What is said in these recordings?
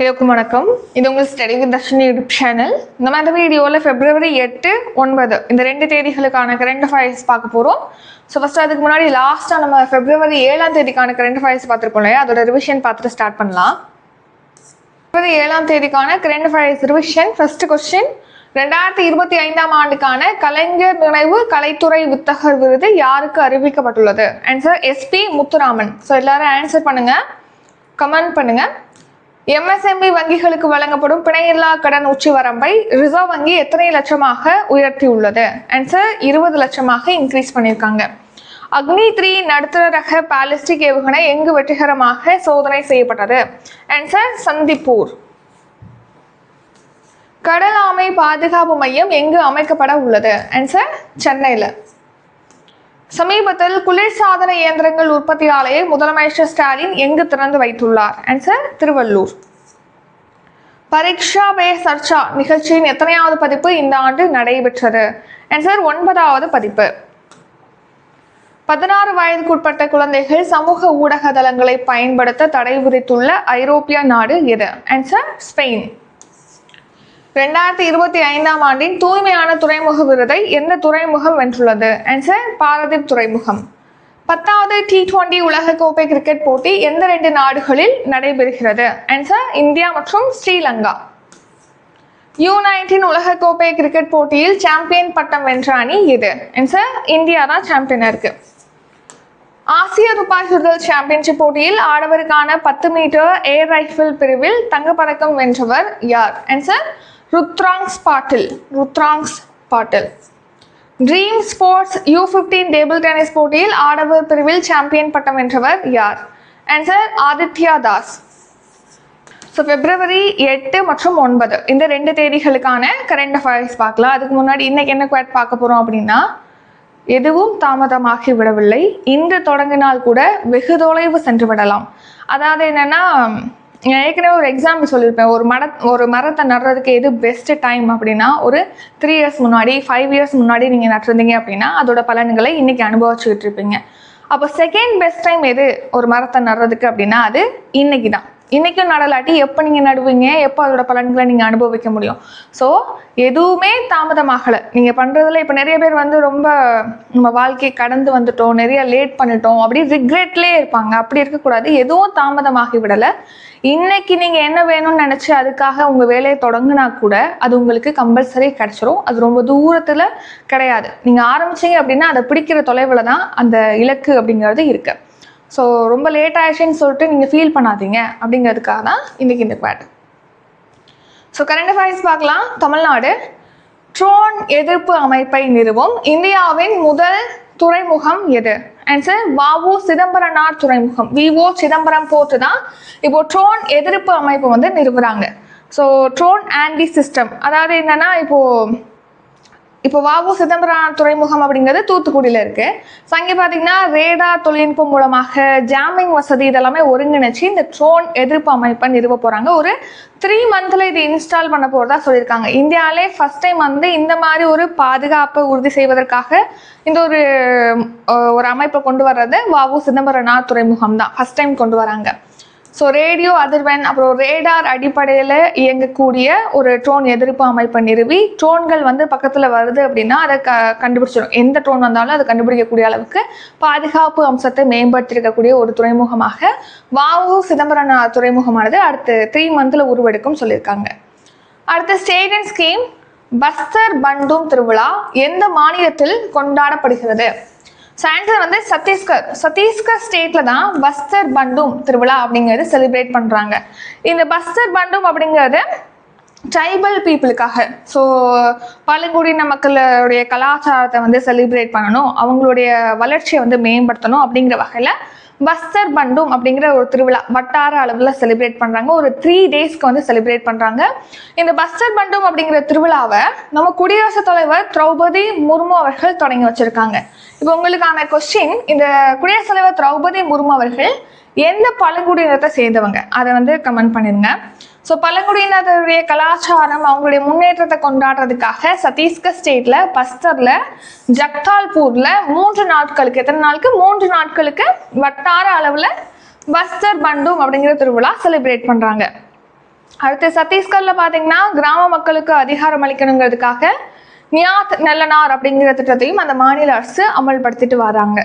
எல்லோருக்கும் வணக்கம். இது உங்கள் study with Dharshini YouTube channel இந்த மாதிரி வீடியோவில் பிப்ரவரி எட்டு ஒன்பது இந்த ரெண்டு தேதிகளுக்கான கரண்ட் அஃபேர்ஸ் பார்க்க போகிறோம் ஸோ ஃபஸ்ட்டு அதுக்கு முன்னாடி லாஸ்ட்டாக நம்ம பிப்ரவரி ஏழாம் தேதிக்கான கரண்ட் அஃபேர்ஸ் பார்த்துருக்கோம் இல்லையா? அதோட ரிவிஷன் பார்த்துட்டு ஸ்டார்ட் பண்ணலாம். பிப்ரவரி ஏழாம் தேதிக்கான current affairs revision first question ரெண்டாயிரத்தி இருபத்தி ஐந்தாம் ஆண்டுக்கான கலைஞர் நினைவு கலைத்துறை புத்தகர் விருது யாருக்கு அறிவிக்கப்பட்டுள்ளது? Answer SP Muthuraman. ஸோ எல்லாரும் ஆன்சர் பண்ணுங்கள் கமெண்ட் பண்ணுங்கள் எம்எஸ்எம்இ வங்கிகளுக்கு வழங்கப்படும் பிணையில்லா கடன் உச்சி வரம்பை ரிசர்வ் வங்கி எத்தனை லட்சமாக உயர்த்தியுள்ளது? ஆன்சர் இருபது லட்சமாக இன்க்ரீஸ் பண்ணியிருக்காங்க. அக்னி த்ரீ நடுத்தர ரக பாலிஸ்டிக் ஏவுகணை எங்கு வெற்றிகரமாக சோதனை செய்யப்பட்டது? ஆன்சர் சந்திப்பூர். கடல் ஆமை பாதுகாப்பு மையம் எங்கு அமைக்கப்பட உள்ளது? ஆன்சர் சென்னையில். சமீபத்தில் குளிர்சாதன இயந்திரங்கள் உற்பத்தி ஆலையை முதலமைச்சர் ஸ்டாலின் எங்கு திறந்து வைத்துள்ளார்? ஆன்சர் திருவள்ளூர். பரீட்சா பே சர்ச்சா நிகழ்ச்சியின் எத்தனையாவது பதிப்பு இந்த ஆண்டு நடைபெற்றது? ஆன்சர் ஒன்பதாவது பதிப்பு. பதினாறு வயதுக்குட்பட்ட குழந்தைகள் சமூக ஊடக தளங்களை பயன்படுத்த தடை விதித்துள்ள ஐரோப்பிய நாடு எது? ஆன்சர் ஸ்பெயின் ரெண்டாயிரத்தி இருபத்தி ஐந்தாம் ஆண்டின் தூய்மையான துறைமுக விருதை எந்த துறைமுகம் வென்றுள்ளது? ஆன்சர் பாரதீப் துறைமுகம். பத்தாவது டி டுவெண்டி உலகக்கோப்பை கிரிக்கெட் போட்டி எந்த ரெண்டு நாடுகளில் நடைபெறுகிறது? ஆன்சர் இந்தியா மற்றும் ஸ்ரீலங்கா. யூ நைன்டீன் உலகக்கோப்பை கிரிக்கெட் போட்டியில் சாம்பியன் பட்டம் வென்ற அணி இது. ஆன்சர் இந்தியா தான் சாம்பியனாக இருக்கு. ஆசிய துப்பாக்கி சாம்பியன்ஷிப் போட்டியில் ஆடவருக்கான பத்து மீட்டர் ஏர் ரைஃபிள் பிரிவில் தங்கப்பதக்கம் வென்றவர் யார்? Answer Rudrankksh Patil Rudrankksh Patil Dream Sports U fifteen table tennis போட்டியில் ஆடவர் பிரிவில் சாம்பியன் பட்டம் வென்றவர் யார்? ஆன்சர் ஆதித்யா தாஸ் ஸோ பிப்ரவரி எட்டு மற்றும் ஒன்பது. இந்த ரெண்டு தேதிகளுக்கான கரண்ட் அஃபேர்ஸ் பார்க்கலாம். அதுக்கு முன்னாடி இன்றைக்கி என்ன குவாட் பார்க்க போகிறோம் அப்படின்னா எதுவும் தாமதமாகி விடவில்லை. இன்று தொடங்கினால் கூட வெகு தொலைவு சென்று விடலாம். அதாவது என்னென்னா ஏற்கனவே ஒரு எக்ஸாம்பிள் சொல்லியிருப்பேன். ஒரு மர ஒரு மரத்தை நடுறதுக்கு எது பெஸ்ட் டைம் அப்படின்னா ஒரு த்ரீ இயர்ஸ் முன்னாடி ஃபைவ் இயர்ஸ் முன்னாடி நீங்கள் நட்டுருந்தீங்க அப்படின்னா அதோட பலன்களை இன்றைக்கி அனுபவிச்சுக்கிட்டு இருப்பீங்க. அப்போ செகண்ட் பெஸ்ட் டைம் எது ஒரு மரத்தை நடுறதுக்கு அப்படின்னா அது இன்னைக்கு தான் இன்றைக்கும் நடலாட்டி எப்போ நீங்கள் நடுவீங்க? எப்போ அதோட பலன்களை நீங்கள் அனுபவிக்க முடியும்? ஸோ எதுவுமே தாமதமாகலை. நீங்கள் பண்ணுறதுல இப்போ நிறைய பேர் வந்து ரொம்ப நம்ம வாழ்க்கையை கடந்து வந்துட்டோம் நிறைய லேட் பண்ணிட்டோம் அப்படி ரிக்ரெட்லேயே இருப்பாங்க. அப்படி இருக்கக்கூடாது. எதுவும் தாமதமாகி விடலை. இன்னைக்கு நீங்கள் என்ன வேணும்னு நினச்சி அதுக்காக உங்கள் வேலையை தொடங்கினா கூட அது உங்களுக்கு கம்பல்சரி கிடச்சிரும். அது ரொம்ப தூரத்தில் கிடையாது. நீங்கள் ஆரம்பிச்சீங்க அப்படின்னா அதை பிடிக்கிற தொலைவில் தான் அந்த இலக்கு அப்படிங்கிறது இருக்குது ஸோ ரொம்ப லேட் ஆயிடுச்சுன்னு சொல்லிட்டு நீங்கள் ஃபீல் பண்ணாதீங்க அப்படிங்கிறதுக்காக தான் இன்றைக்கி இந்த குவாட் ஸோ கரண்ட் அஃபேர்ஸ் பார்க்கலாம். தமிழ்நாடு. ட்ரோன் எதிர்ப்பு அமைப்பை நிறுவும். இந்தியாவின் முதல் துறைமுகம் எது? ஆன்சர் வாவு சிதம்பரனார் துறைமுகம். விவோ சிதம்பரம் போர்ட்டு தான் இப்போ ட்ரோன் எதிர்ப்பு அமைப்பு வந்து நிறுவுறாங்க. ஸோ ட்ரோன் ஆன்டி சிஸ்டம் அதாவது என்னன்னா இப்போது இப்போ வாவு சிதம்பரம் துறைமுகம் அப்படிங்கிறது தூத்துக்குடியில் இருக்கு. ஸோ அங்கே பார்த்தீங்கன்னா ரேடா தொழில்நுட்பம் மூலமாக ஜாமிங் வசதி இதெல்லாமே ஒருங்கிணைச்சு இந்த ட்ரோன் எதிர்ப்பு அமைப்பை நிறுவ போகிறாங்க ஒரு த்ரீ மந்தில் இது இன்ஸ்டால் பண்ண போகிறதா சொல்லியிருக்காங்க. இந்தியாவிலே ஃபஸ்ட் டைம் வந்து இந்த மாதிரி ஒரு பாதுகாப்பை உறுதி செய்வதற்காக இந்த ஒரு ஒரு அமைப்பை கொண்டு வர்றது வாவு சிதம்பரநாத் துறைமுகம் தான் ஃபஸ்ட் டைம் கொண்டு வராங்க. ஸோ ரேடியோ அதிர்வெண் அப்புறம் ரேடார் அடிப்படையில் இயங்கக்கூடிய ஒரு ட்ரோன் எதிர்ப்பு அமைப்பை நிறுவி ட்ரோன்கள் வந்து பக்கத்தில் வருது அப்படின்னா அதை க கண்டுபிடிச்சிடும். எந்த ட்ரோன் வந்தாலும் அதை கண்டுபிடிக்கக்கூடிய அளவுக்கு பாதுகாப்பு அம்சத்தை மேம்படுத்தியிருக்கக்கூடிய ஒரு துறைமுகமாக வாவு சிதம்பரம் துறைமுகமானது அடுத்து த்ரீ மந்தில் உருவெடுக்கும் சொல்லியிருக்காங்க. அடுத்த state and scheme Bastar Pandum திருவிழா எந்த மாநிலத்தில் கொண்டாடப்படுகிறது? சாயந்தரம் வந்து சத்தீஸ்கர் சத்தீஸ்கர் ஸ்டேட்ல தான் பஸ்தர் பண்டும் திருவிழா அப்படிங்கிறது செலிப்ரேட் பண்றாங்க. இந்த பஸ்தர் பண்டும் அப்படிங்கிறது ட்ரைபல் பீப்புளுக்காக ஸோ பழங்குடியின மக்களுடைய கலாச்சாரத்தை வந்து செலிப்ரேட் பண்ணணும் அவங்களுடைய வளர்ச்சியை வந்து மேம்படுத்தணும் அப்படிங்கிற வகையில் பஸ்தர் பண்டும் அப்படிங்கிற ஒரு திருவிழா வட்டார அளவில் செலிப்ரேட் பண்ணுறாங்க ஒரு த்ரீ டேஸ்க்கு வந்து செலிப்ரேட் பண்ணுறாங்க இந்த பஸ்தர் பண்டும் அப்படிங்கிற திருவிழாவை நம்ம குடியரசுத் தலைவர் திரௌபதி முர்மு அவர்கள் தொடங்கி வச்சிருக்காங்க. இப்போ உங்களுக்கான கொஸ்டின் இந்த குடியரசுத் தலைவர் திரௌபதி முர்மு அவர்கள் எந்த பழங்குடியினத்தை சேர்ந்தவங்க? அதை வந்து கமெண்ட் பண்ணிருங்க. ஸோ பழங்குடியினருடைய கலாச்சாரம் அவங்களுடைய முன்னேற்றத்தை கொண்டாடுறதுக்காக சத்தீஸ்கர் ஸ்டேட்ல பஸ்தர்ல ஜக்தால்பூர்ல மூன்று நாட்களுக்கு எத்தனை நாளுக்கு? மூன்று நாட்களுக்கு வட்டார அளவில் பஸ்தர் பண்டும் அப்படிங்கிற திருவிழா செலிப்ரேட் பண்றாங்க. அடுத்து சத்தீஸ்கர்ல பாத்தீங்கன்னா கிராம மக்களுக்கு அதிகாரம் அளிக்கணுங்கிறதுக்காக நியாத் நெல்லனார் அப்படிங்கிற திட்டத்தையும் அந்த மாநில அரசு அமல்படுத்திட்டு வராங்க.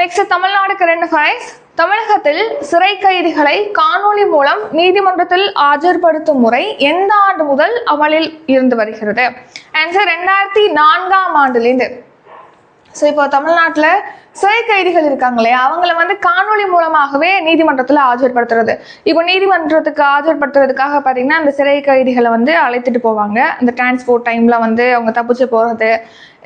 நெக்ஸ்ட் தமிழ்நாடு கரண்ட் அஃபேர்ஸ் தமிழகத்தில் சிறை கைதிகளை காணொளி மூலம் நீதிமன்றத்தில் ஆஜர்படுத்தும் முறை எந்த ஆண்டு முதல் அமலில் இருந்து வருகிறது? ஆன்சர் ரெண்டாயிரத்தி நான்காம் ஆண்டுலேருந்து. ஸோ இப்போ தமிழ்நாட்டில் சிறை கைதிகள் இருக்காங்க இல்லையா? அவங்கள வந்து காணொளி மூலமாகவே நீதிமன்றத்தில் ஆஜர்படுத்துறது. இப்போ நீதிமன்றத்துக்கு ஆஜர்படுத்துறதுக்காக பார்த்தீங்கன்னா அந்த சிறை கைதிகளை வந்து அழைத்துட்டு போவாங்க. அந்த டிரான்ஸ்போர்ட் டைமில் வந்து அவங்க தப்பிச்சு போகிறது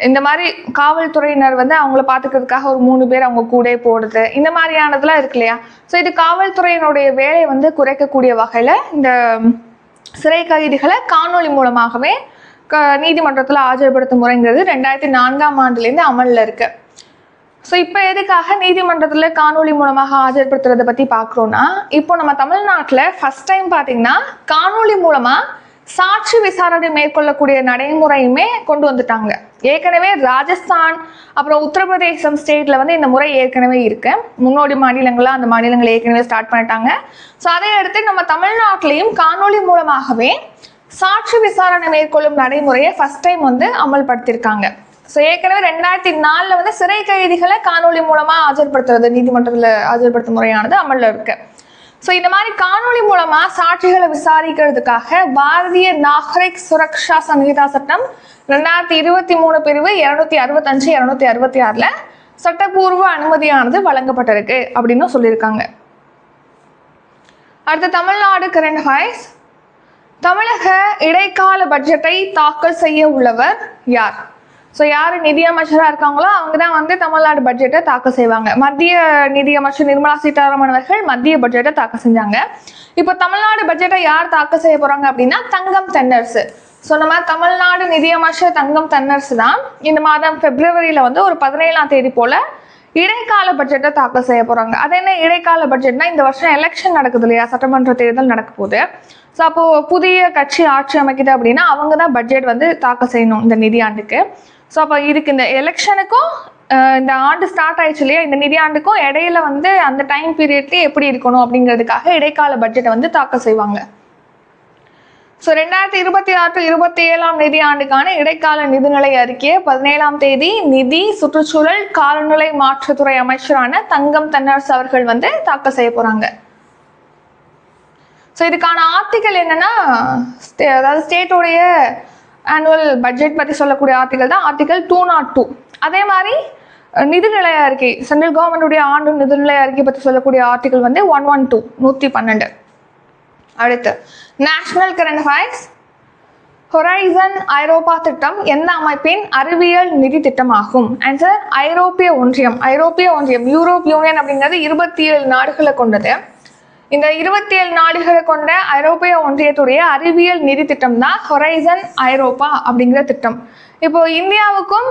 இந்த மாதிரி காவல்துறையினர் வந்து அவங்கள பார்த்துக்கிறதுக்காக ஒரு மூணு பேர் அவங்க கூட போடுறது இந்த மாதிரியானதெல்லாம் இருக்கு இல்லையா? ஸோ இது காவல்துறையினுடைய வேலையை வந்து குறைக்கக்கூடிய வகையில் இந்த சிறை கைதிகளை காணொளி மூலமாகவே க நீதிமன்றத்தில் ஆஜர்படுத்தும் முறைங்கிறது ரெண்டாயிரத்தி நான்காம் ஆண்டுலேருந்து அமலில் இருக்கு. ஸோ இப்போ எதுக்காக நீதிமன்றத்தில் காணொளி மூலமாக ஆஜர்படுத்துறதை பற்றி பார்க்குறோன்னா இப்போ நம்ம தமிழ்நாட்டில் ஃபஸ்ட் டைம் பார்த்தீங்கன்னா காணொளி மூலமாக சாட்சி விசாரணை மேற்கொள்ளக்கூடிய நடைமுறையுமே கொண்டு வந்துட்டாங்க. ஏற்கனவே ராஜஸ்தான் அப்புறம் உத்தரப்பிரதேசம் ஸ்டேட்டில் வந்து இந்த முறை ஏற்கனவே இருக்கு. முன்னோடி மாநிலங்களாக அந்த மாநிலங்கள் ஏற்கனவே ஸ்டார்ட் பண்ணிட்டாங்க. ஸோ அதை அடுத்து நம்ம தமிழ்நாட்டிலையும் காணொளி மூலமாகவே சாட்சி விசாரணை மேற்கொள்ளும் நடைமுறையை ஃபர்ஸ்ட் டைம் வந்து அமல்படுத்தியிருக்காங்க. ஸோ ஏற்கனவே ரெண்டாயிரத்தி நாலில் வந்து சிறை கைதிகளை காணொளி மூலமாக ஆஜர்படுத்துறது நீதிமன்றத்தில் ஆஜர்படுத்தும் முறையானது அமலில் இருக்குது ஸோ இந்த மாதிரி காணொளி மூலமா சாட்சிகளை விசாரிக்கிறதுக்காக பாரதிய நாகரிக் சுரக்ஷா சங்கீதா சட்டம் ரெண்டாயிரத்தி இருபத்தி மூணு பிரிவு இருநூத்தி அறுபத்தஞ்சு இருநூத்தி அறுபத்தி ஆறுல சட்டப்பூர்வ அனுமதியானது வழங்கப்பட்டிருக்கு அப்படின்னு சொல்லியிருக்காங்க. அடுத்து தமிழ்நாடு கரண்ட் அஃபேர்ஸ் தமிழக இடைக்கால பட்ஜெட்டை தாக்கல் செய்ய உள்ளவர் யார்? ஸோ யார் நிதியமைச்சராக இருக்காங்களோ அவங்க தான் வந்து தமிழ்நாடு பட்ஜெட்டை தாக்கல் செய்வாங்க. மத்திய நிதியமைச்சர் நிர்மலா சீதாராமன் அவர்கள் மத்திய பட்ஜெட்டை தாக்கல் செஞ்சாங்க. இப்போ தமிழ்நாடு பட்ஜெட்டை யார் தாக்கல் செய்ய போகிறாங்க அப்படின்னா தங்கம் தென்னரசு ஸோ நம்ம தமிழ்நாடு நிதியமைச்சர் தங்கம் தென்னரசு தான் இந்த மாதம் பிப்ரவரியில் வந்து ஒரு பதினேழாம் தேதி போல் இடைக்கால பட்ஜெட்டை தாக்கல் செய்ய போகிறாங்க அது என்ன இடைக்கால பட்ஜெட்னா இந்த வருஷம் எலெக்ஷன் நடக்குது இல்லையா? சட்டமன்ற தேர்தல் நடக்க போகுது. ஸோ அப்போது புதிய கட்சி ஆட்சி அமைக்குது அப்படின்னா அவங்க தான் பட்ஜெட் வந்து தாக்கல் செய்யணும் இந்த நிதியாண்டுக்கு ஸோ அப்போ இதுக்கு இந்த எலெக்ஷனுக்கும் இந்த ஆண்டு ஸ்டார்ட் ஆயிடுச்சு இல்லையா? இந்த நிதியாண்டுக்கும் இடையில வந்து அந்த டைம் பீரியட்லேயே எப்படி இருக்கணும் அப்படிங்கிறதுக்காக இடைக்கால பட்ஜெட்டை வந்து தாக்கல் செய்வாங்க. ஸோ ரெண்டாயிரத்தி இருபத்தி ஆறு டு இருபத்தி ஏழாம் நிதியாண்டுக்கான இடைக்கால நிதிநிலை அறிக்கையை பதினேழாம் தேதி நிதி சுற்றுச்சூழல் காலநிலை மாற்றுத்துறை அமைச்சரான தங்கம் தன்னரசு அவர்கள் வந்து தாக்கல் செய்ய போறாங்க. ஸோ இதுக்கான ஆர்த்திகள் என்னன்னா அதாவது ஸ்டேட்டோடைய ஆனுவல் பட்ஜெட் பற்றி சொல்லக்கூடிய ஆர்டிகல் தான் ஆர்டிகல் டூ நாட் டூ அதே மாதிரி நிதிநிலை அறிக்கை சென்ட்ரல் கவர்மெண்டுடைய ஆண்டு நிதிநிலை அறிக்கை பற்றி சொல்லக்கூடிய ஆர்டிகல் வந்து ஒன் ஒன் டூ நூற்றி பன்னெண்டு. அடுத்து நேஷனல் கரண்ட் அஃபேர்ஸ் ஹொரைசன் ஐரோப்பா திட்டம் எந்த அமைப்பின் அறிவியல் நிதி திட்டமாகும்? ஆன்சர் ஐரோப்பிய ஒன்றியம் ஐரோப்பிய ஒன்றியம் யூரோப் யூனியன் அப்படிங்கிறது இருபத்தி ஏழு நாடுகளை கொண்டது. இந்த இருபத்தி ஏழு நாடுகளை கொண்ட ஐரோப்பிய ஒன்றியத்துடைய அறிவியல் நிதி திட்டம் தான் ஹொரைசன் ஐரோப்பா அப்படிங்கிற திட்டம். இப்போ இந்தியாவுக்கும்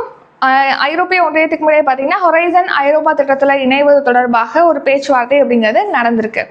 ஐரோப்பிய ஒன்றியத்துக்கு முன்னாடி பார்த்தீங்கன்னா ஹொரைசன் ஐரோப்பா திட்டத்தில் இணைவது தொடர்பாக ஒரு பேச்சுவார்த்தை அப்படிங்கிறது நடந்திருக்கு.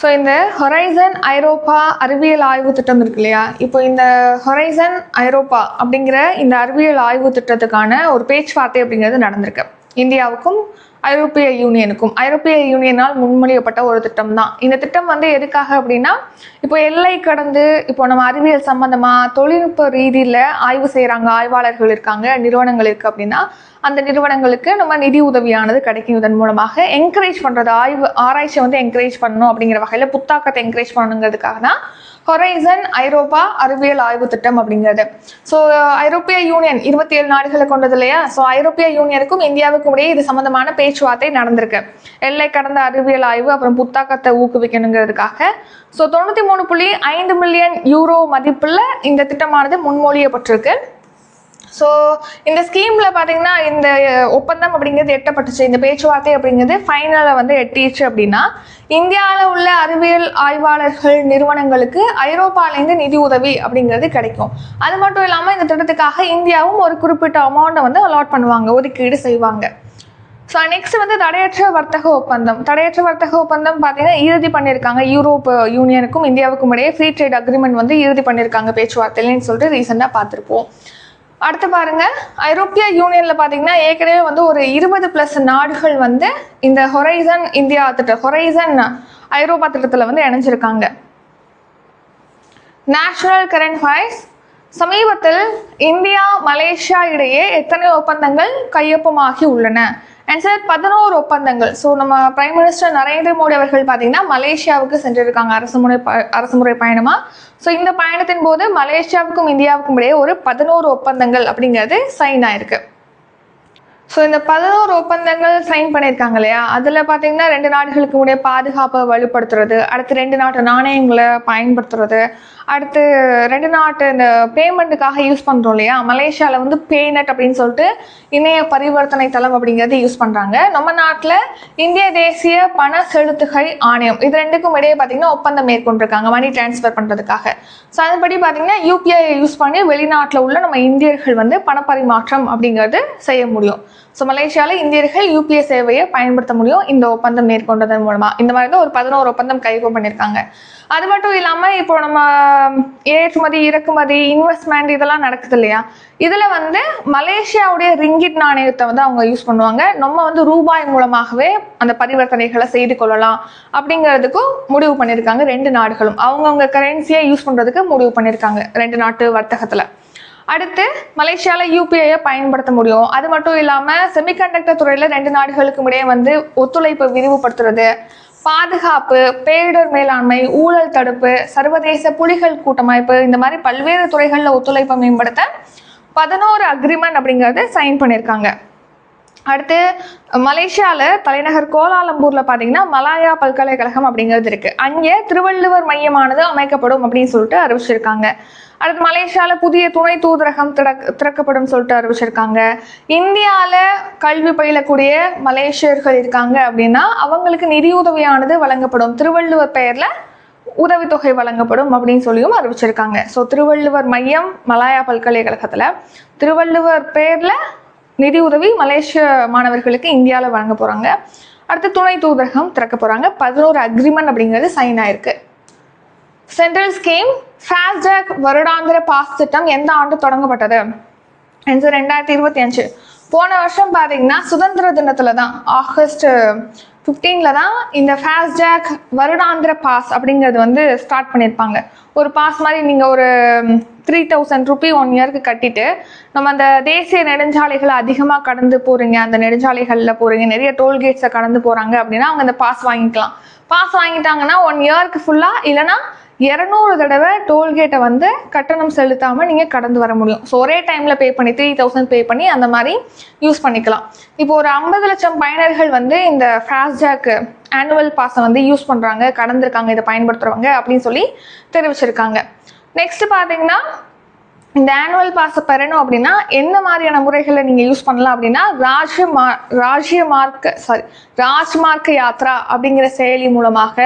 ஸோ இந்த ஹொரைசன் ஐரோப்பா அறிவியல் ஆய்வு திட்டம் இருக்கு இல்லையா? இப்போ இந்த ஹொரைசன் ஐரோப்பா அப்படிங்கிற இந்த அறிவியல் ஆய்வு திட்டத்துக்கான ஒரு பேச்சுவார்த்தை அப்படிங்கிறது நடந்திருக்கு. இந்தியாவுக்கும் ஐரோப்பிய யூனியனுக்கும் ஐரோப்பிய யூனியனால் முன்மொழியப்பட்ட ஒரு திட்டம் தான் இந்த திட்டம் வந்து எதுக்காக அப்படின்னா இப்போ எல்லை கடந்து இப்போ நம்ம அறிவியல் சம்பந்தமா தொழில்நுட்ப ரீதியில் ஆய்வு செய்கிறாங்க ஆய்வாளர்கள் இருக்காங்க நிறுவனங்கள் இருக்கு அப்படின்னா அந்த நிறுவனங்களுக்கு நம்ம நிதி உதவியானது கிடைக்கும் இதன் மூலமாக என்கரேஜ் பண்ணுறது ஆய்வு ஆராய்ச்சியை வந்து என்கரேஜ் பண்ணணும் அப்படிங்கிற வகையில் புத்தாக்கத்தை என்கரேஜ் பண்ணணுங்கிறதுக்காக தான் ஹொரைசன் ஐரோப்பா அறிவியல் ஆய்வு திட்டம் அப்படிங்கிறது. ஸோ ஐரோப்பிய யூனியன் இருபத்தி ஏழு நாடுகளை கொண்டது இல்லையா? ஸோ ஐரோப்பிய யூனியனுக்கும் இந்தியாவுக்கும் இடையே இது சம்மந்தமான பேச்சுவார்த்தை நடந்திருக்கு. எல்லை கடந்த அறிவியல் ஆய்வு அப்புறம் புத்தாக்கத்தை ஊக்குவிக்கணுங்கிறதுக்காக. ஸோ தொண்ணூற்றி மூணு புள்ளி ஐந்து மில்லியன் யூரோ மதிப்பில் இந்த திட்டமானது முன்மொழியப்பட்டிருக்கு. ஸோ இந்த ஸ்கீமில் பார்த்தீங்கன்னா இந்த ஒப்பந்தம் அப்படிங்கிறது எட்டப்பட்டுச்சு. இந்த பேச்சுவார்த்தை அப்படிங்கிறது ஃபைனலை வந்து எட்டிச்சு அப்படின்னா இந்தியாவில் உள்ள அறிவியல் ஆய்வாளர்கள் நிறுவனங்களுக்கு ஐரோப்பாலேருந்து நிதி உதவி அப்படிங்கிறது கிடைக்கும். அது மட்டும் இல்லாமல் இந்த திட்டத்துக்காக இந்தியாவும் ஒரு குறிப்பிட்ட அமௌண்ட்டை வந்து அலாட் பண்ணுவாங்க ஒதுக்கீடு செய்வாங்க. ஸோ நெக்ஸ்ட் வந்து தடையற்ற வர்த்தக ஒப்பந்தம். தடையற்ற வர்த்தக ஒப்பந்தம் பார்த்தீங்கன்னா இறுதி பண்ணியிருக்காங்க. யூரோப் யூனியனுக்கும் இந்தியாவுக்கும் இடையே ஃப்ரீ ட்ரேட் அக்ரிமெண்ட் வந்து இறுதி பண்ணியிருக்காங்க பேச்சுவார்த்தையிலன்னு சொல்லிட்டு ரீசெண்டாக பார்த்துருப்போம் அடுத்து பாருங்க ஐரோப்பிய யூனியன்ல பாத்தீங்கன்னா ஏற்கனவே வந்து ஒரு இருபது பிளஸ் நாடுகள் வந்து இந்த ஹொரைசன் இந்தியா திட்டம் ஹொரைசன் ஐரோப்பா திட்டத்துல வந்து இணைஞ்சிருக்காங்க. நேஷனல் கரண்ட் வைஸ் சமீபத்தில் இந்தியா மலேசியா இடையே எத்தனை ஒப்பந்தங்கள் கையொப்பமாகி உள்ளன? அண்ட் சார் பதினோரு ஒப்பந்தங்கள். ஸோ நம்ம பிரைம் மினிஸ்டர் நரேந்திர மோடி அவர்கள் பார்த்தீங்கன்னா மலேசியாவுக்கு சென்றிருக்காங்க அரசு முறை ப அரசுமுறை பயணமாக ஸோ இந்த பயணத்தின் போது மலேசியாவுக்கும் இந்தியாவுக்கும் இடையே ஒரு பதினோரு ஒப்பந்தங்கள் அப்படிங்கிறது சைன் ஆயிருக்கு. ஸோ இந்த பதினோரு ஒப்பந்தங்கள் சைன் பண்ணியிருக்காங்க இல்லையா? அதில் பார்த்தீங்கன்னா ரெண்டு நாடுகளுக்கு உடைய பாதுகாப்பை வலுப்படுத்துறது அடுத்து ரெண்டு நாட்டு நாணயங்களை பயன்படுத்துறது அடுத்து ரெண்டு நாட்டு இந்த பேமெண்ட்டுக்காக யூஸ் பண்ணுறோம் இல்லையா? மலேசியாவில் வந்து பேனட் அப்படின்னு சொல்லிட்டு இணைய பரிவர்த்தனை தளம் அப்படிங்கிறது யூஸ் பண்ணுறாங்க நம்ம நாட்டில் இந்திய தேசிய பண செலுத்துகை ஆணையம் இது ரெண்டுக்கும் இடையே பார்த்தீங்கன்னா ஒப்பந்தம் மேற்கொண்டிருக்காங்க மணி டிரான்ஸ்ஃபர் பண்ணுறதுக்காக ஸோ அதன்படி பார்த்தீங்கன்னா யூபிஐ யூஸ் பண்ணி வெளிநாட்டில் உள்ள நம்ம இந்தியர்கள் வந்து பணப்பரிமாற்றம் அப்படிங்கிறது செய்ய முடியும். ஸோ மலேசியாவில் இந்தியர்கள் யூபிஐ சேவையை பயன்படுத்த முடியும். இந்த ஒப்பந்தம் மேற்கொண்டதன் மூலமாக இந்த மாதிரி தான் ஒரு பதினோரு ஒப்பந்தம் கைகோ பண்ணியிருக்காங்க அது மட்டும் இல்லாமல் இப்போ நம்ம ஏற்றுமதி இறக்குமதி இன்வெஸ்ட்மெண்ட் இதெல்லாம் நடக்குது இல்லையா? இதில் வந்து மலேசியாவுடைய ரிங்கிட் நாணயத்தை வந்து அவங்க யூஸ் பண்ணுவாங்க. நம்ம வந்து ரூபாய் மூலமாகவே அந்த பரிவர்த்தனைகளை செய்து கொள்ளலாம் அப்படிங்கிறதுக்கும் முடிவு பண்ணியிருக்காங்க ரெண்டு நாடுகளும். அவங்கவுங்க கரன்சியை யூஸ் பண்ணுறதுக்கு முடிவு பண்ணியிருக்காங்க ரெண்டு நாட்டு வர்த்தகத்தில். அடுத்து மலேசியாவில் யூபிஐயை பயன்படுத்த முடியும். அது மட்டும் இல்லாமல் செமிகண்டக்டர் துறையில் ரெண்டு நாடுகளுக்கும் இடையே வந்து ஒத்துழைப்பு விரிவுபடுத்துறது. பாதுகாப்பு பேரிடர் மேலாண்மை ஊழல் தடுப்பு சர்வதேச புலிகள் கூட்டமைப்பு இந்த மாதிரி பல்வேறு துறைகளில் ஒத்துழைப்பை மேம்படுத்த பதினோரு அக்ரிமெண்ட் அப்படிங்கிறது சைன் பண்ணியிருக்காங்க அடுத்து மலேசியாவில் தலைநகர் கோலாலம்பூரில் பார்த்தீங்கன்னா மலாயா பல்கலைக்கழகம் அப்படிங்கிறது இருக்குது அங்கே திருவள்ளுவர் மையமானது அமைக்கப்படும் அப்படின்னு சொல்லிட்டு அறிவிச்சிருக்காங்க. அடுத்து மலேசியாவில் புதிய துணை தூதரகம் திறக் திறக்கப்படும் சொல்லிட்டு அறிவிச்சிருக்காங்க. இந்தியாவில் கல்வி பயிலக்கூடிய மலேசியர்கள் இருக்காங்க அப்படின்னா அவங்களுக்கு நிதியுதவியானது வழங்கப்படும். திருவள்ளுவர் பெயரில் உதவித்தொகை வழங்கப்படும் அப்படின்னு சொல்லியும் அறிவிச்சிருக்காங்க. ஸோ திருவள்ளுவர் மையம் மலாயா பல்கலைக்கழகத்தில். திருவள்ளுவர் பேரில் நிதி உதவி மலேசிய மாணவர்களுக்கு இந்தியாவில் வழங்க போகிறாங்க அடுத்து துணை தூதரகம் திறக்க போகிறாங்க பதினோரு அக்ரிமெண்ட் அப்படிங்கிறது சைன் ஆயிருக்கு. சென்ட்ரல் ஸ்கீம் ஃபாஸ்டாக் வருடாந்திர பாஸ் திட்டம் எந்த ஆண்டு தொடங்கப்பட்டது? என்று ரெண்டாயிரத்தி இருபத்தி அஞ்சு. போன வருஷம் பார்த்தீங்கன்னா சுதந்திர தினத்தில் தான் ஆகஸ்ட் ஃபிஃப்டீனில் தான் இந்த ஃபாஸ்டாக் வருடாந்திர பாஸ் அப்படிங்கிறது வந்து ஸ்டார்ட் பண்ணியிருப்பாங்க ஒரு பாஸ் மாதிரி நீங்கள் ஒரு த்ரீ தௌசண்ட் ருபி ஒன் இயருக்கு கட்டிட்டு நம்ம அந்த தேசிய நெடுஞ்சாலைகளை அதிகமாக கடந்து போகிறீங்க அந்த நெடுஞ்சாலைகளில் போகிறீங்க நிறைய டோல்கேட்ஸை கடந்து போகிறாங்க அப்படின்னா அவங்க அந்த பாஸ் வாங்கிக்கலாம். பாஸ் வாங்கிட்டாங்கன்னா ஒன் இயருக்கு ஃபுல்லாக இல்லைனா இரநூறு தடவை டோல்கேட்டை வந்து கட்டணம் செலுத்தாமல் நீங்கள் கடந்து வர முடியும். ஸோ ஒரே டைமில் பே பண்ணி த்ரீ தௌசண்ட் பே பண்ணி அந்த மாதிரி யூஸ் பண்ணிக்கலாம். இப்போ ஒரு ஐம்பது லட்சம் பயனர்கள் வந்து இந்த ஃபாஸ்டாக் ஆனுவல் பாஸை வந்து யூஸ் பண்ணுறாங்க கடந்திருக்காங்க இதை பயன்படுத்துகிறவங்க அப்படின்னு சொல்லி தெரிவிச்சிருக்காங்க. நெக்ஸ்ட் பார்த்தீங்கன்னா இந்த ஆனுவல் பாஸை பெறணும் அப்படின்னா என்ன மாதிரியான முறைகளை நீங்கள் யூஸ் பண்ணலாம் அப்படின்னா ராஜ்ய மா ராஜ்ய மார்க்க சாரி ராஜ்மார்க்க யாத்ரா அப்படிங்கிற செயலி மூலமாக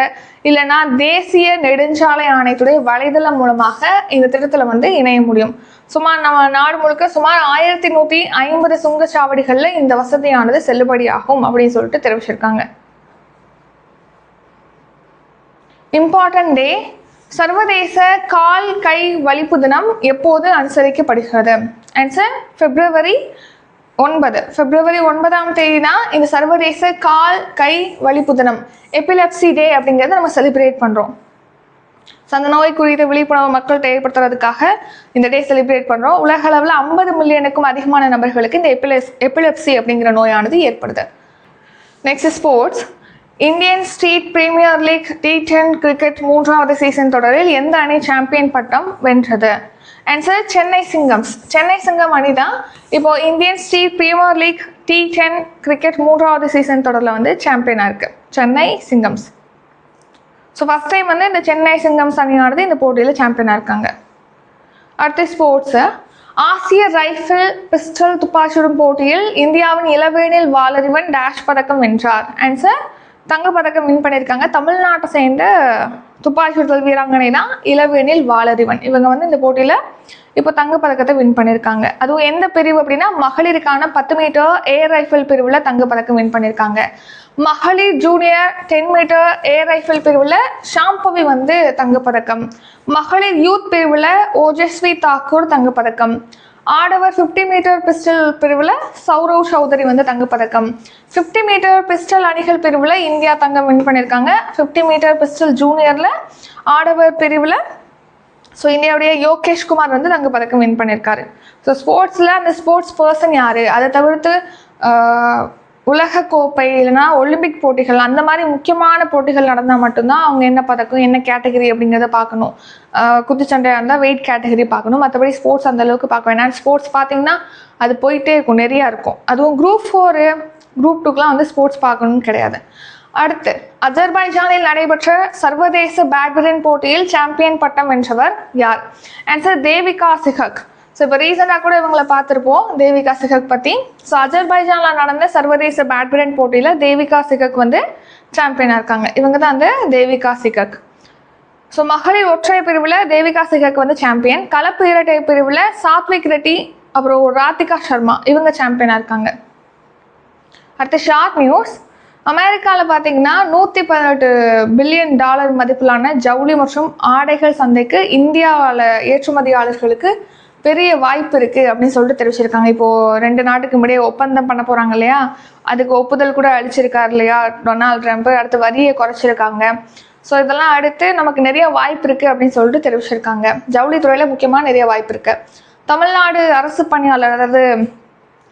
இல்லைன்னா தேசிய நெடுஞ்சாலை ஆணையத்துடைய வலைதளம் மூலமாக இந்த திட்டத்தில் வந்து இணைய முடியும். சுமார் நம்ம நாடு முழுக்க சுமார் ஆயிரத்தி நூற்றி ஐம்பது சுங்கச்சாவடிகளில் இந்த வசதியானது செல்லுபடியாகும் அப்படின்னு சொல்லிட்டு தெரிவிச்சிருக்காங்க. இம்பார்ட்டன்ட் டே சர்வதேச கால் கை வலிப்பு தினம் எப்போது அனுசரிக்கப்படுகிறது? ஆன்சர் பிப்ரவரி ஒன்பது. பிப்ரவரி ஒன்பதாம் தேதி தான் இந்த சர்வதேச கால் கை வலிப்பு தினம். எபிலப்சி டே அப்படிங்கிறத நம்ம செலிப்ரேட் பண்ணுறோம் ஸோ அந்த நோய் குறித்த விழிப்புணர்வு மக்கள்கிட்ட ஏற்படுத்துறதுக்காக இந்த டே செலிப்ரேட் பண்ணுறோம் உலக அளவில் ஐம்பது மில்லியனுக்கும் அதிகமான நபர்களுக்கு இந்த எபிலஸ் எபிலப்சி அப்படிங்கிற நோயானது ஏற்படுது. Next sports Indian Street Premier League T ten cricket மூன்றாவது சீசன் தொடரில் எந்த அணி சாம்பியன் பட்டம் வென்றது? ஆன்சர் சென்னை சிங்கம்ஸ் சென்னை சிங்கம் அணி தான் இப்போ Indian Street Premier League T ten cricket மூன்றாவது சீசன் தொடரில் வந்து சாம்பியனாக இருக்கு. Chennai Singams so first time வந்து இந்த சென்னை சிங்கம்ஸ் அணியானது இந்த போட்டியில் சாம்பியனாக இருக்காங்க. அடுத்து ஸ்போர்ட்ஸு ஆசிய ரைஃபிள் பிஸ்டல் துப்பாக்கிச்சுடும் போட்டியில் இந்தியாவின் இளவேனில் வாலறிவன் டேஷ் பதக்கம் வென்றார். ஆன்சர் தங்கப்பதக்கம் வின் பண்ணியிருக்காங்க. தமிழ்நாட்டை சேர்ந்த துப்பாக்கி சுடுதல் வீராங்கனை தான் இளவேனில் வாலறிவன். இவங்க வந்து இந்த போட்டியில் இப்போ தங்கப்பதக்கத்தை வின் பண்ணியிருக்காங்க. அதுவும் எந்த பிரிவு அப்படின்னா மகளிருக்கான பத்து மீட்டர் ஏர் ரைஃபிள் பிரிவில் தங்கப்பதக்கம் வின் பண்ணியிருக்காங்க. மகளிர் junior ten metre air rifle பிரிவில் ஷாம்பவி வந்து தங்கப்பதக்கம். மகளிர் யூத் பிரிவில் ஓஜஸ்வி தாக்கூர் தங்கப்பதக்கம். ஆடவர் ஃபிஃப்டி மீட்டர் பிஸ்டல் பிரிவில் சௌரவ் சௌதரி வந்து தங்கப்பதக்கம். ஃபிஃப்டி மீட்டர் பிஸ்டல் அணிகள் பிரிவில் இந்தியா தங்கம் வின் பண்ணியிருக்காங்க ஃபிஃப்டி மீட்டர் பிஸ்டல் ஜூனியரில் ஆடவர் பிரிவில் ஸோ இந்தியாவுடைய யோகேஷ் குமார் வந்து தங்கப்பதக்கம் வின் பண்ணியிருக்காரு ஸோ ஸ்போர்ட்ஸில் அந்த ஸ்போர்ட்ஸ் பர்சன் யார்? அதை தவிர்த்து உலக கோப்பை இல்லைன்னா ஒலிம்பிக் போட்டிகள் அந்த மாதிரி முக்கியமான போட்டிகள் நடந்தால் மட்டும்தான் அவங்க என்ன பதக்கம் என்ன கேட்டகரி அப்படிங்கிறத பார்க்கணும். குத்துச்சண்டையாக இருந்தால் வெயிட் கேட்டகரி பார்க்கணும். மற்றபடி ஸ்போர்ட்ஸ் அந்தளவுக்கு பார்க்க வேணாம். ஸ்போர்ட்ஸ் பார்த்தீங்கன்னா அது போயிட்டே இருக்கும் நிறையா இருக்கும். அதுவும் குரூப் ஃபோரு குரூப் டூக்கெலாம் வந்து ஸ்போர்ட்ஸ் பார்க்கணும்னு கிடையாது. அடுத்து அஜர்பைஜானில் நடைபெற்ற சர்வதேச பேட்மிண்டன் போட்டியில் சாம்பியன் பட்டம் வென்றவர் யார்? ஆன்சர் தேவிகா சிஹக். ஸோ இப்போ ரீசெண்டாக கூட இவங்களை பார்த்துருப்போம் தேவிகா சிகக் பற்றி ஸோ அஜர்பைஜானில் நடந்த சர்வதேச பேட்மிண்டன் போட்டியில் தேவிகா சிகக் வந்து சாம்பியனாக இருக்காங்க. இவங்க தான் அந்த தேவிகா சிகக். ஸோ மகளிர் ஒற்றை பிரிவில் தேவிகா சிகக் வந்து சாம்பியன் கலப்பு இரட்டை பிரிவில் சாத்விக் ரெட்டி அப்புறம் ராதிகா சர்மா இவங்க சாம்பியனாக இருக்காங்க. அடுத்து ஷார்ட் நியூஸ். அமெரிக்காவில் பார்த்தீங்கன்னா நூற்றி பதினெட்டு பில்லியன் டாலர் மதிப்பிலான ஜவுளி மற்றும் ஆடைகள் சந்தைக்கு இந்தியாவில் ஏற்றுமதியாளர்களுக்கு பெரிய வாய்ப்பு இருக்குது அப்படின்னு சொல்லிட்டு தெரிவிச்சிருக்காங்க. இப்போது ரெண்டு நாட்டுக்கு முன்னாடியே ஒப்பந்தம் பண்ண போகிறாங்க இல்லையா? அதுக்கு ஒப்புதல் கூட அளிச்சிருக்காரு இல்லையா? Donald Trump. அடுத்து வரியை குறைச்சிருக்காங்க. ஸோ இதெல்லாம் அடுத்து நமக்கு நிறைய வாய்ப்பு இருக்குது அப்படின்னு சொல்லிட்டு தெரிவிச்சிருக்காங்க. ஜவுளித்துறையில் முக்கியமாக நிறைய வாய்ப்பு இருக்குது தமிழ்நாடு அரசு பணியாளர் அதாவது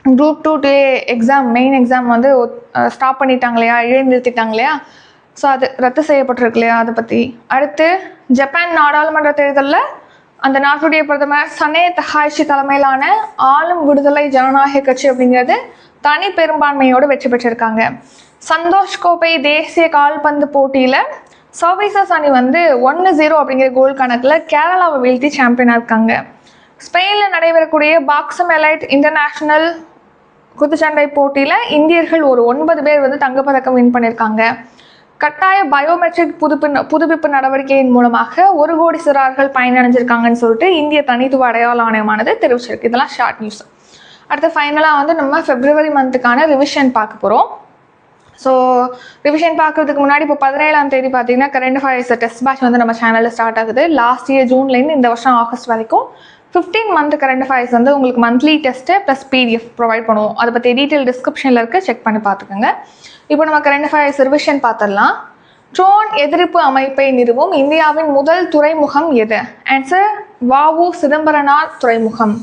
group two day exam main exam வந்து ஸ்டாப் பண்ணிட்டாங்க இல்லையா? இழைநிறுத்திட்டாங்க இல்லையா? ஸோ அது ரத்து செய்யப்பட்டிருக்கு இல்லையா? அதை பற்றி அடுத்து ஜப்பான் நாடாளுமன்ற தேர்தலில் அந்த நாட்டுடைய பிரதமர் சனே தஹாய்ஷி தலைமையிலான ஆளும் விடுதலை ஜனநாயக கட்சி அப்படிங்கிறது தனி பெரும்பான்மையோடு வெற்றி பெற்றிருக்காங்க. சந்தோஷ் கோப்பை தேசிய கால்பந்து போட்டியில் சர்வீசஸ் அணி வந்து ஒன்று ஜீரோ அப்படிங்கிற கோல் கணக்கில் கேரளாவை வீழ்த்தி சாம்பியனாக இருக்காங்க. ஸ்பெயினில் நடைபெறக்கூடிய பாக்ஸம் எலைட் இன்டர்நேஷ்னல் குத்துச்சண்டை போட்டியில் இந்தியர்கள் ஒரு ஒன்பது பேர் வந்து தங்கப்பதக்கம் வின் பண்ணியிருக்காங்க கட்டாய பயோமெட்ரிக் புதுப்பின் புதுப்பிப்பு நடவடிக்கையின் மூலமாக ஒரு கோடி சிறார்கள் பயனடைஞ்சிருக்காங்கன்னு சொல்லிட்டு இந்திய தனித்துவ அடையாள ஆணையமானது தெரிவிச்சிருக்கு. இதெல்லாம் ஷார்ட் நியூஸ் அடுத்து ஃபைனலாக வந்து நம்ம பிப்ரவரி மந்த்துக்கான ரிவிஷன் பார்க்க போகிறோம் ஸோ ரிவிஷன் பார்க்கறதுக்கு முன்னாடி இப்போ பதினேழாம் தேதி பார்த்தீங்கன்னா கரண்ட் அஃபேர்ஸ் டெஸ்ட் பேட்ச் வந்து நம்ம சேனலில் ஸ்டார்ட் ஆகுது. லாஸ்ட் இயர் ஜூன்லேருந்து இந்த வருஷம் ஆகஸ்ட் வரைக்கும் ஃபிஃப்டீன் மந்த் கரண்ட் அஃபேர்ஸ் வந்து உங்களுக்கு monthly test plus PDF provide பண்ணுவோம். அதை பற்றி டீட்டெயில் டிஸ்கிரிப்ஷனில் இருக்க. செக் பண்ணி பார்த்துக்கோங்க. இப்போ நம்ம கரண்ட் அஃபேர்ஸ் ரிவிஷன் பார்த்துடலாம். ட்ரோன் எதிர்ப்பு அமைப்பை நிறுவும். இந்தியாவின் முதல் துறைமுகம் எது? ஆன்சர் வாவு சிதம்பரனார் துறைமுகம்.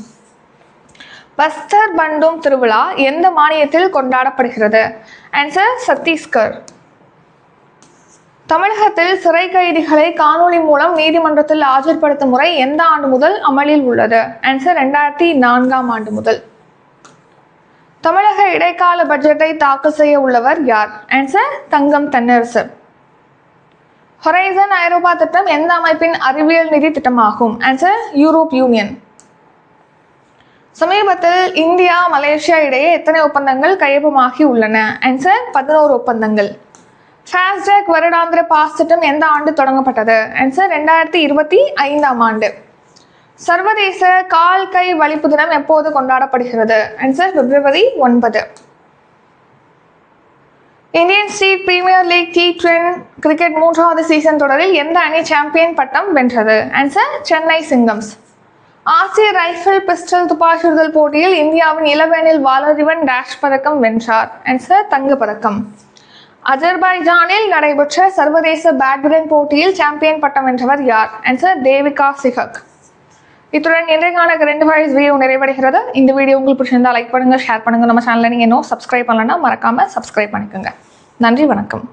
பஸ்தர் பண்டும் திருவிழா எந்த மாநிலத்தில் கொண்டாடப்படுகிறது? ஆன்சர் சத்தீஸ்கர். தமிழகத்தில் சிறை கைதிகளை காணொளி மூலம் நீதிமன்றத்தில் ஆஜர்படுத்தும் முறை எந்த ஆண்டு முதல் அமலில் உள்ளது? ஆன்சர் ரெண்டாயிரத்தி நான்காம் ஆண்டு முதல். தமிழக இடைக்கால பட்ஜெட்டை தாக்கல் செய்ய உள்ளவர் யார்? ஆன்சர் தங்கம் தென்னரசு. ஹொரைசன் ஐரோப்பா திட்டம் எந்த அமைப்பின் அறிவியல் நிதி திட்டமாகும்? ஆன்சர் யூரோப் யூனியன் சமீபத்தில் இந்தியா மலேசியா இடையே எத்தனை ஒப்பந்தங்கள் கையொப்பமாகி உள்ளன? ஆன்சர் பதினோரு ஒப்பந்தங்கள். ஃபாஸ்டேக் வருடாந்திர பாஸ் திட்டம் எந்த ஆண்டு தொடங்கப்பட்டது? ஆன்சர் ரெண்டாயிரத்தி இருபத்தி ஐந்தாம் ஆண்டு. சர்வதேச கால் கை வலிப்பு தினம் எப்போது கொண்டாடப்படுகிறது? ஆன்சர் பிப்ரவரி ஒன்பது. Indian State Premier League T ten cricket மூன்றாவது சீசன் தொடரில் எந்த அணி சாம்பியன் பட்டம் வென்றது? ஆன்சர் சென்னை சிங்கம்ஸ். ஆசிய ரைஃபிள் பிஸ்டல் துப்பாக்கிடுதல் போட்டியில் இந்தியாவின் இளவேனில் வாலறிவன் டேஷ் பதக்கம் வென்றார். ஆன்சர் தங்க பதக்கம் அஜர்பைஜானில் நடைபெற்ற சர்வதேச பேட்மிண்டன் போட்டியில் சாம்பியன் பட்டம் வென்றவர் யார்? ஆன்சர் தேவிகா சிஹக். இத்துடன் இன்றைக்கான ரெண்டு வாய்ஸ் வீடியோ நிறைவடைகிறது. இந்த வீடியோ உங்களுக்கு பிடிச்சிருந்தா லைக் பண்ணுங்க ஷேர் பண்ணுங்க. நம்ம சேனலை நீங்கள் இன்னும் சப்ஸ்கிரைப் பண்ணலன்னா மறக்காம சப்ஸ்கிரைப் பண்ணிக்கோங்க. நன்றி வணக்கம்.